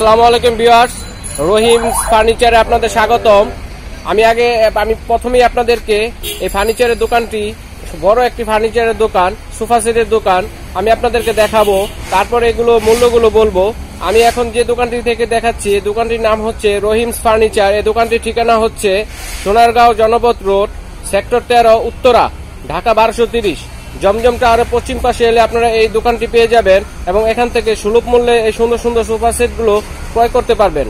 আসসালামু আলাইকুম ভিউয়ার্স। রহিম ফার্নিচারে আপনাদের স্বাগতম। আমি আগে, আমি প্রথমেই আপনাদেরকে এই ফার্নিচারের দোকানটি, বড় একটি ফার্নিচারের দোকান, সোফা সেটের দোকান, আমি আপনাদেরকে দেখাবো। তারপরে এগুলো মূল্যগুলো বলব। আমি এখন যে দোকানটি থেকে দেখাচ্ছি, এই দোকানটির নাম হচ্ছে রহিমস ফার্নিচার। এই দোকানটির ঠিকানা হচ্ছে সোনারগাঁও জনপথ রোড, সেক্টর তেরো, উত্তরা, ঢাকা বারোশো তিরিশ। জমজম টাওয়ারের পশ্চিম পাশে এলে আপনারা এই দোকানটি পেয়ে যাবেন এবং এখান থেকে সুলভ মূল্যে এই সুন্দর সুন্দর সোফা সেটগুলো ক্রয় করতে পারবেন।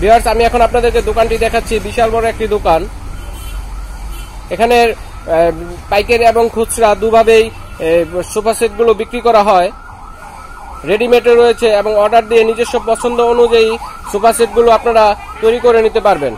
বিয়ার্স আমি এখন আপনাদেরকে দোকানটি দেখাচ্ছি। বিশাল বড় একটি দোকান। এখানে পাইকারি এবং খুচরা দুভাবেই সোফা সেটগুলো বিক্রি করা হয়। রেডিমেডও রয়েছে এবং অর্ডার দিয়ে নিজস্ব পছন্দ অনুযায়ী সোফা সেটগুলো আপনারা তৈরি করে নিতে পারবেন।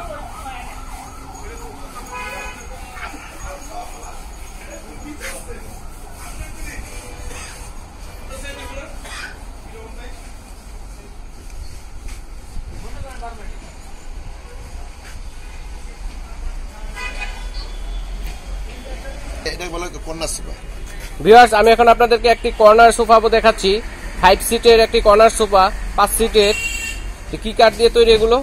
এটা বলে কন্যা সুপা ভিউয়ার্স আমি এখন আপনাদেরকে একটি কর্নার সোফা দেখাচ্ছি। ফাইভ সিটের একটি কর্নার সোফা পাঁচ সিটের কি কাঠ দিয়ে তৈরি এগুলো?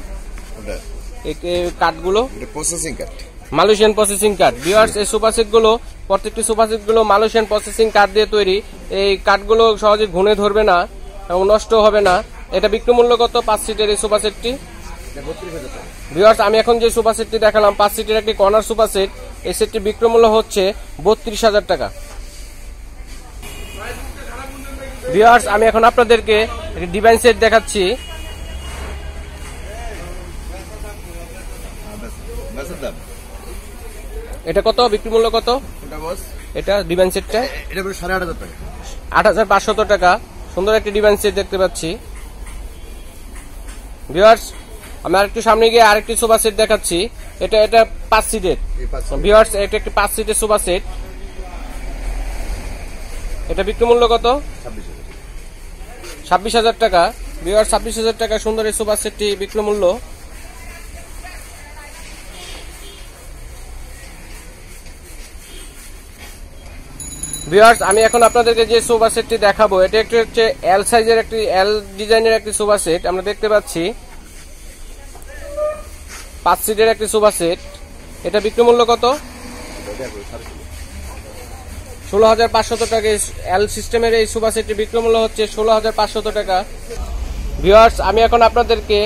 কাঠগুলো? এটা প্রসেসিং কার্ড মালয়েশিয়ান প্রসেসিং কাঠ। ভিউয়ার্স এই সোফা সেটগুলো প্রত্যেকটি সোফা সেটগুলো মালয়েশিয়ান প্রসেসিং কাঠ দিয়ে তৈরি। এই কাঠগুলো সহজে ঘুনে ধরবে না এবং নষ্ট হবে না। এটা বিক্রি মূল্য কত পাঁচ সিটের এই সোফা সেটটি। ভিউয়ার্স আমি এখন যে সোফা সেটটি দেখালাম পাঁচ সিটের একটি কর্নার সোফা সেট। এই সেটটি বিক্রয় মূল্য হচ্ছে বত্রিশ হাজার টাকা। ভিউয়ার্স আমি এখন আপনাদেরকে একটি ডিভাইন সেট দেখাচ্ছি। এটা কত? বিক্রি মূল্য কত? এটা ডিভাইন সেটটা এটা সাড়ে আট হাজার টাকা। আট হাজার পাঁচশত টাকা। সুন্দর একটি ডিভাইন সেট দেখতে পাচ্ছি। ভিউয়ার্স আমি আরেকটু সামনে গিয়ে আরেকটি সোফা সেট দেখাচ্ছি। এটা এটা পাঁচ সিটের ভিউয়ার্স এটা একটি পাঁচ সিটের সোফা সেট এটা বিক্রি মূল্য কত? ছাব্বিশ হাজার। টাকা। ভিউয়ার ছাব্বিশ হাজার টাকা সুন্দর এই সোফা সেটটি বিক্রয় মূল্য। ভিউয়ার্স আমি এখন আপনাদেরকে যে সোফা সেটটি দেখাবো এটা একটি হচ্ছে এল সাইজের একটি এল ডিজাইনের একটি সোফা সেট আমরা দেখতে পাচ্ছি পাঁচ সিটের একটি সোফা সেট এটা বিক্রয় মূল্য কত? ষোলো হাজার পাঁচশত টাকা। এল সিস্টেমের এই সোফা সেটটি বিক্রয় মূল্য হচ্ছে ষোলো হাজার পাঁচশত টাকা। ভিওয়ার্স আমি এখন আপনাদেরকে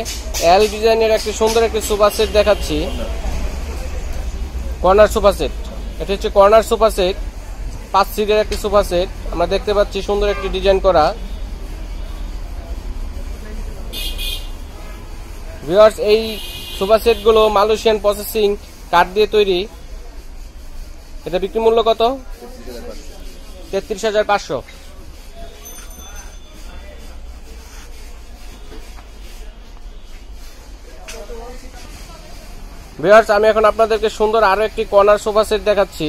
এল ডিজাইনের একটি সুন্দর একটি সোফা সেট দেখাচ্ছি। কর্নার সোফা সেট এটা হচ্ছে কর্নার সোফা সেট পাঁচ সিটের একটি সোফা সেট আমরা দেখতে পাচ্ছি সুন্দর একটি ডিজাইন করা। ভিওয়ার্স এই সোফা সেটগুলো মালয়েশিয়ান প্রসেসিং কাঠ দিয়ে তৈরি। এটা বিক্রি মূল্য কত? তেত্রিশ হাজার পাঁচশো। ভিউয়ার্স, আমি এখন আপনাদেরকে সুন্দর আরও একটি কর্নার সোফা সেট দেখাচ্ছি।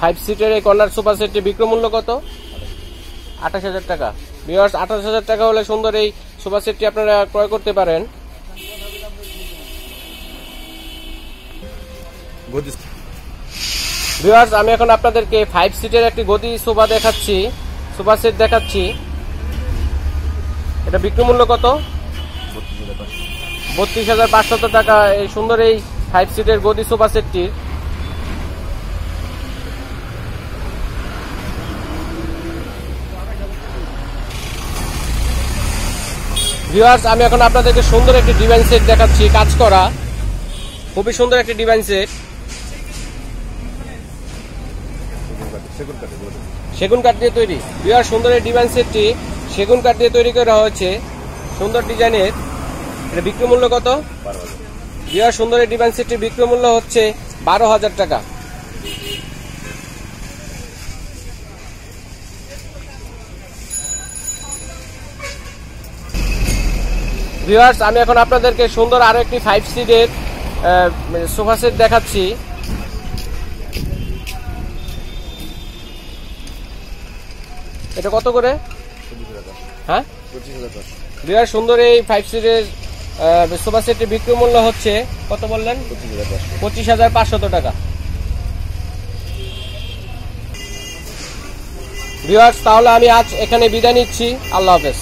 ফাইভ সিটের এই কর্নার সোফা সেটটি বিক্রয় মূল্য কত? আঠাশ হাজার টাকা। ভিউয়ার্স আঠাশ হাজার টাকা হলে সুন্দর এই সোফা সেটটি আপনারা ক্রয় করতে পারেন। ভিউয়ার্স আমি এখন আপনাদেরকে ফাইভ সিটের একটি গদি সোফা দেখাচ্ছি। সোফা সেট দেখাচ্ছি। এটা বিক্রি মূল্য কত? বত্রিশ হাজার বত্রিশ হাজার পাঁচশত টাকা এই সুন্দর এই ফাইভ সিটের গদি সোফা সেটটির। ভিউয়ার্স আমি এখন আপনাদেরকে সুন্দর একটি ডিভাইন সেট দেখাচ্ছি কাজ করা। খুবই সুন্দর একটি ডিভাইন সেট সেগুন কাঠে দিয়ে তৈরি। বিহার সুন্দর এই ডিজাইন সেটটি সেগুন কাঠ দিয়ে তৈরি করা হয়েছে। সুন্দর ডিজাইনের। এটা বিক্রয় মূল্য কত? বিহার সুন্দর এই ডিজাইন সেটটির বিক্রয় মূল্য হচ্ছে বারো হাজার টাকা। ভিউয়ার্স, আমি এখন আপনাদেরকে সুন্দর আরও একটি ফাইভ সিটের সোফা সেট দেখাচ্ছি। এটা কত করে? হ্যাঁ? বিরাট সুন্দর এই ফাইভ সিটের সোফা সেটের বিক্রি মূল্য হচ্ছে, কত বললেন? পঁচিশ হাজার পাঁচশত টাকা। ভিউয়ার্স, তাহলে আমি আজ এখানে বিদায় নিচ্ছি। আল্লাহ হাফেজ।